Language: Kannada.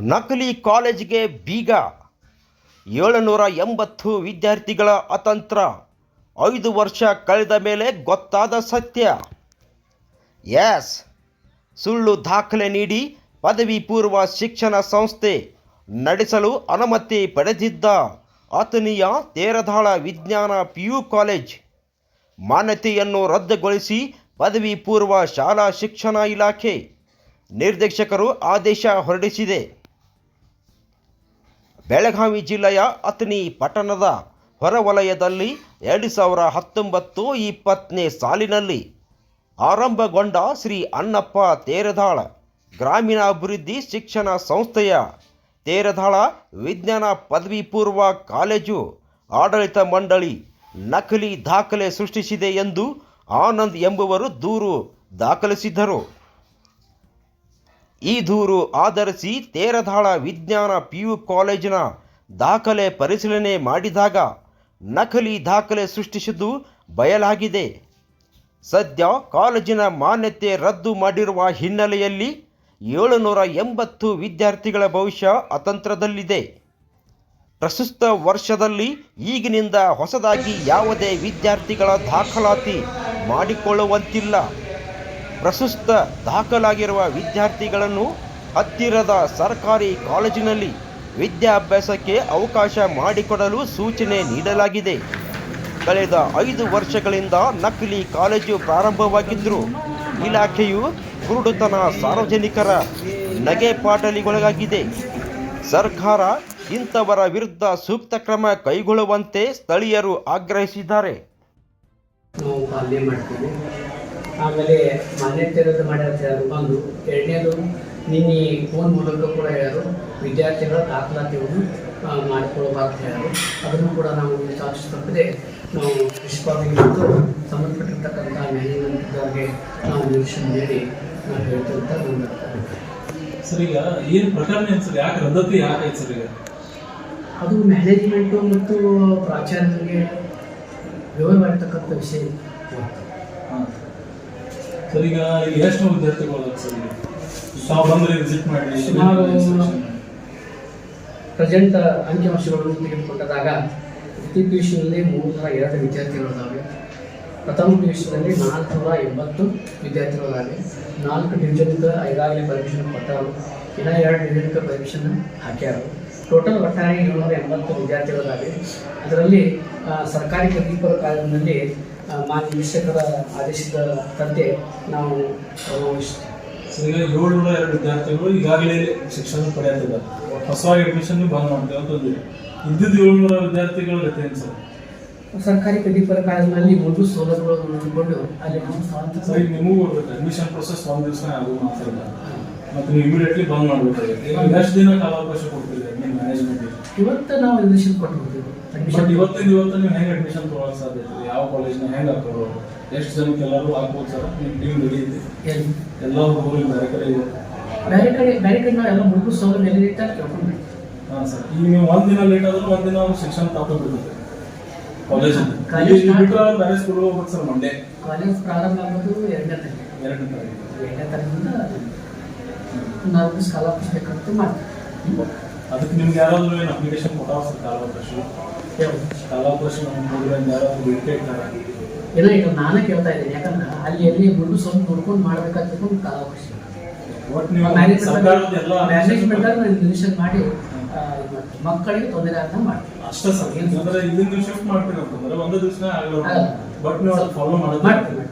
ನಕಲಿ ಕಾಲೇಜಿಗೆ ಬೀಗ ಏಳುನೂರ ಎಂಬತ್ತು ವಿದ್ಯಾರ್ಥಿಗಳ ಅತಂತ್ರ. ಐದು ವರ್ಷ ಕಳೆದ ಮೇಲೆ ಗೊತ್ತಾದ ಸತ್ಯ. ಎಸ್. ಸುಳ್ಳು ದಾಖಲೆ ನೀಡಿ ಪದವಿ ಪೂರ್ವ ಶಿಕ್ಷಣ ಸಂಸ್ಥೆ ನಡೆಸಲು ಅನುಮತಿ ಪಡೆದಿದ್ದ ಆತನೀಯ ತೇರದಾಳ ವಿಜ್ಞಾನ ಪಿ ಯು ಕಾಲೇಜ್ ಮಾನ್ಯತೆಯನ್ನು ರದ್ದುಗೊಳಿಸಿ ಪದವಿ ಪೂರ್ವ ಶಾಲಾ ಶಿಕ್ಷಣ ಇಲಾಖೆ ನಿರ್ದೇಶಕರು ಆದೇಶ ಹೊರಡಿಸಿದೆ. ಬೆಳಗಾವಿ ಜಿಲ್ಲೆಯ ಅತನಿ ಪಟ್ಟಣದ ಹೊರವಲಯದಲ್ಲಿ ಎರಡು ಸಾವಿರ ಹತ್ತೊಂಬತ್ತು ಇಪ್ಪತ್ತನೇ ಸಾಲಿನಲ್ಲಿ ಆರಂಭಗೊಂಡ ಶ್ರೀ ಅಣ್ಣಪ್ಪ ತೇರದಾಳ ಗ್ರಾಮೀಣಾಭಿವೃದ್ಧಿ ಶಿಕ್ಷಣ ಸಂಸ್ಥೆಯ ತೇರದಾಳ ವಿಜ್ಞಾನ ಪದವಿ ಪೂರ್ವ ಕಾಲೇಜು ಆಡಳಿತ ಮಂಡಳಿ ನಕಲಿ ದಾಖಲೆ ಸೃಷ್ಟಿಸಿದೆ ಎಂದು ಆನಂದ್ ಎಂಬುವರು ದೂರು ದಾಖಲಿಸಿದ್ದರು. ಈ ದೂರು ಆಧರಿಸಿ ತೇರದಾಳ ವಿಜ್ಞಾನ ಪಿ ಯು ಕಾಲೇಜಿನ ದಾಖಲೆ ಪರಿಶೀಲನೆ ಮಾಡಿದಾಗ ನಕಲಿ ದಾಖಲೆ ಸೃಷ್ಟಿಸಿದ್ದು ಬಯಲಾಗಿದೆ. ಸದ್ಯ ಕಾಲೇಜಿನ ಮಾನ್ಯತೆ ರದ್ದು ಮಾಡಿರುವ ಹಿನ್ನೆಲೆಯಲ್ಲಿ ಏಳುನೂರ ಎಂಬತ್ತು ವಿದ್ಯಾರ್ಥಿಗಳ ಭವಿಷ್ಯ ಅತಂತ್ರದಲ್ಲಿದೆ. ಪ್ರಸ್ತುತ ವರ್ಷದಲ್ಲಿ ಈಗಿನಿಂದ ಹೊಸದಾಗಿ ಯಾವುದೇ ವಿದ್ಯಾರ್ಥಿಗಳ ದಾಖಲಾತಿ ಮಾಡಿಕೊಳ್ಳುವಂತಿಲ್ಲ. ಪ್ರಸ್ತುತ ದಾಖಲಾಗಿರುವ ವಿದ್ಯಾರ್ಥಿಗಳನ್ನು ಹತ್ತಿರದ ಸರ್ಕಾರಿ ಕಾಲೇಜಿನಲ್ಲಿ ವಿದ್ಯಾಭ್ಯಾಸಕ್ಕೆ ಅವಕಾಶ ಮಾಡಿಕೊಡಲು ಸೂಚನೆ ನೀಡಲಾಗಿದೆ. ಕಳೆದ ಐದು ವರ್ಷಗಳಿಂದ ನಕಲಿ ಕಾಲೇಜು ಪ್ರಾರಂಭವಾಗಿದ್ದರೂ ಇಲಾಖೆಯು ಕುರುಡುತನ ಸಾರ್ವಜನಿಕರ ನಗೆಪಾಟಲಿಗೊಳಗಾಗಿದೆ ಸರ್ಕಾರ ಇಂಥವರ ವಿರುದ್ಧ ಸೂಕ್ತ ಕ್ರಮ ಕೈಗೊಳ್ಳುವಂತೆ ಸ್ಥಳೀಯರು ಆಗ್ರಹಿಸಿದ್ದಾರೆ. ಆಮೇಲೆ ಮಾಡ್ಯಾರ ಅಂತ ಬಂದು ಒಂದು ಎರಡನೇದು ನಿನ್ನೆ ಫೋನ್ ಮೂಲಕ ಕೂಡ ಹೇಳೋರು ವಿದ್ಯಾರ್ಥಿಗಳ ದಾಖಲಾತಿಯನ್ನು ಮಾಡಿಕೊಳ್ಳಬಾರ್ದು ಹೇಳೋರು ಅದನ್ನು ಕೂಡ ನಾವು ಚಾರ್ಜ್ ತಪ್ಪದೆ ನಾವು ನಿಷ್ಪಾದನೆ ಮತ್ತು ಸಂಬಂಧಪಟ್ಟಿರ್ತಕ್ಕಂಥ ನ್ಯಾಯಾಲಯದವರಿಗೆ ನಾವು ನಿರೀಕ್ಷಣೆ ನೀಡಿ ನಾವು ಹೇಳ್ತಂತ ಒಂದು. ಸರ್ ಈಗ ಏನು ಪ್ರಕರಣ ಸರ್? ಯಾಕೆ ರದ್ದತಿ ಯಾಕೆ ಸರ್ ಈಗ? ಅದು ಮ್ಯಾನೇಜ್ಮೆಂಟು ಮತ್ತು ಪ್ರಾಚಾರ್ಯರಿಗೆ ವಿವರವಾಗಿರ್ತಕ್ಕಂಥ ವಿಷಯ. ಹಾಂ. ಸರ್ ಈಗ? ಇಲ್ಲಿ ಎಷ್ಟು ವಿದ್ಯಾರ್ಥಿಗಳು ಸರ್ ತಾವು ಬಂದ್ರೆ ವಿಸಿಟ್ ಮಾಡಿ ಸುಮಾರು ಪ್ರೆಸೆಂಟ್ ಅಂಕಿಅಂಶಗಳನ್ನು ತೆಗೆದುಕೊಂಡಾಗ ಪ್ರತಿ ಪಿ ಯು ಸಿನಲ್ಲಿ ಮೂರುನೂರ ಎರಡು ವಿದ್ಯಾರ್ಥಿಗಳಿದ್ದಾವೆ. ಪ್ರಥಮ ಪಿ ಯು ಸಿನಲ್ಲಿ ನಾಲ್ಕುನೂರ ಎಂಬತ್ತು ವಿದ್ಯಾರ್ಥಿಗಳಿದ್ದಾವೆ. ನಾಲ್ಕು ಡಿವಿಷನ್ಗೆ ಈಗಾಗಲೇ ಪರೀಕ್ಷೆ ಕೊಟ್ಟರು ಇನ್ನೂ ಎರಡು ಡಿವಿಷನ್ಗೆ ಪರೀಕ್ಷೆನ ಹಾಕ್ಯಾರು. ಟೋಟಲ್ ಒಟ್ಟಾರೆ ಏಳ್ನೂರ ಎಂಬತ್ತು ವಿದ್ಯಾರ್ಥಿಗಳಿದ್ದಾವೆ. ಅದರಲ್ಲಿ ಸರ್ಕಾರಿ ಪದವಿಪೂರ್ವ ಕಾಲೇಜಿನಲ್ಲಿ ಆ, ವೀಕ್ಷಕರ ಆದೇಶದ ತಂತೆ ನಾವು ಈಗ ಏಳ್ನೂರ ಎರಡು ವಿದ್ಯಾರ್ಥಿಗಳು ಈಗಾಗಲೇ ಶಿಕ್ಷಣ ಪಡೆಯುತ್ತಿದ್ದಾರೆ. ಹೊಸವಾಗಿ ಅಡ್ಮಿಷನ್ ಬಂದ್ ಮಾಡ್ತೇವೆ ಅಂತಂದ್ರಿ ಇದ್ದಿದ್ದು ಏಳ್ನೂರ ವಿದ್ಯಾರ್ಥಿಗಳ ಗತಿ ಸರ್? ಸರ್ಕಾರಿ ಪ್ರತಿಫಲ ಕಾಲೇಜಿನಲ್ಲಿ ಮೂರು ಸೌಲಭ್ಯಗಳನ್ನು ನೋಡಿಕೊಂಡು ಅಲ್ಲಿ ಸರಿ ನಿಮಗೂ ಬರ್ಬೇಕು ಅಡ್ಮಿಷನ್ ಪ್ರೊಸೆಸ್ ಒಂದು ದಿವಸ ಆಗುವ ಮಾತ್ರ ಇಲ್ಲ. ಮತ್ತು ನೀವು ಇಮಿಡಿಯೇಟ್ಲಿ ಬಂದ್ ಮಾಡ್ಬೇಕಾಗುತ್ತೆ. ಎಷ್ಟು ದಿನ ಕಾಲಾವಕಾಶ ಕೊಡ್ತೀರಿ ನಿಮ್ಮ ಮ್ಯಾನೇಜ್ಮೆಂಟ್ ಇವತ್ತು ನಾವು ಅಡ್ಮಿಷನ್ ಕೊಟ್ಬಿಡ್ತೀವಿ ಬಟ್ ಇವತ್ತಿನ ಇವತ್ತು ನೀವು ಹೆಂಗೆ ಅಡ್ಮಿಷನ್ ತೊಗೊಳಕ್ ಸಾಧ್ಯ ಇದೆ? ಯಾವ ಕಾಲೇಜ್ನ ಹೆಂಗೆ ಹಾಕೋರು ಎಷ್ಟು ಜನಕ್ಕೆ ಎಲ್ಲರೂ ಹಾಕ್ಬೋದು ಸರ್? ನಿಮ್ಮ ಟೀಮ್ ನಡೆಯುತ್ತೆ ಎಲ್ಲಿ ಹುಡುಗರು ಬೇರೆ ಕಡೆ ಇದೆ ಬೇರೆ ಕಡೆ ಬೇರೆ ಕಡೆ ನಾವು ಎಲ್ಲ ಮೂರು ಸೌಲಭ್ಯ ಎಲ್ಲಿ ಇಟ್ಟ ಕೇಳ್ಕೊಂಡು ಹಾಂ ಸರ್ ಈಗ ನೀವು ಒಂದು ದಿನ ಲೇಟ್ ಆದ್ರೂ ಒಂದು ದಿನ ಅವ್ರು ಶಿಕ್ಷಣ ತಗೊಂಡ್ಬಿಡುತ್ತೆ ಕಾಲೇಜ್ ಬಿಟ್ಟರೆ ಬೇರೆ ಸ್ಕೂಲ್ ಹೋಗ್ಬೇಕು ಸರ್ ಮಂಡೇ ಕಾಲೇಜ್ ಪ್ರಾರಂಭ ಆಗೋದು ಎರಡನೇ ತಾರೀಕು. ಎರಡನೇ ತಾರೀಕು. ಎರಡನೇ ತಾರೀಕಿಂದ ನಾಲ್ಕು ಸ್ಕಾಲರ್ಶಿಪ್ ಬೇಕಂತ ಮಾಡ್ತೀವಿ ಅದಕ್ಕೆ ನಿಮ್ಗೆ ಯಾರಾದ್ರೂ ಏನು ಅಪ್ಲಿಕೇಶನ್ ಕೊಟ್ಟಾವ ಸರ್ ಕಾಲಾವಕಾಶ ನಮ್ಮ ಪ್ರೋಗ್ರಾಮ್ ಯಾರಾದ್ರೂ ಬೇಡಿಕೆ ಇಟ್ಟಾರ ಇಲ್ಲ ಈಗ ನಾನೇ ಕೇಳ್ತಾ ಇದ್ದೀನಿ. ಯಾಕಂದ್ರೆ ಅಲ್ಲಿ ಎಲ್ಲಿ ಮುಂದೆ ಸ್ವಲ್ಪ ನೋಡ್ಕೊಂಡು ಮಾಡ್ಬೇಕಾಗ್ತದೆ ಒಂದು ಕಾಲಾವಕಾಶ. ಮ್ಯಾನೇಜ್ಮೆಂಟ್ ಮಾಡಿ ಮಕ್ಕಳಿಗೆ ತೊಂದರೆ ಅಂತ ಮಾಡ್ತೀವಿ. ಅಷ್ಟೇ ಸರ್. ಅಂದ್ರೆ ಇದನ್ನ ನೀವು ಶಿಫ್ಟ್ ಮಾಡ್ತೀವಿ ಅಂತಂದ್ರೆ ಒಂದೇ ದಿವಸ ಆಗಲ್ಲ. ಬಟ್ ನೀವು ಫಾಲೋ ಮಾಡೋದು ಮಾಡ್ತೀವಿ.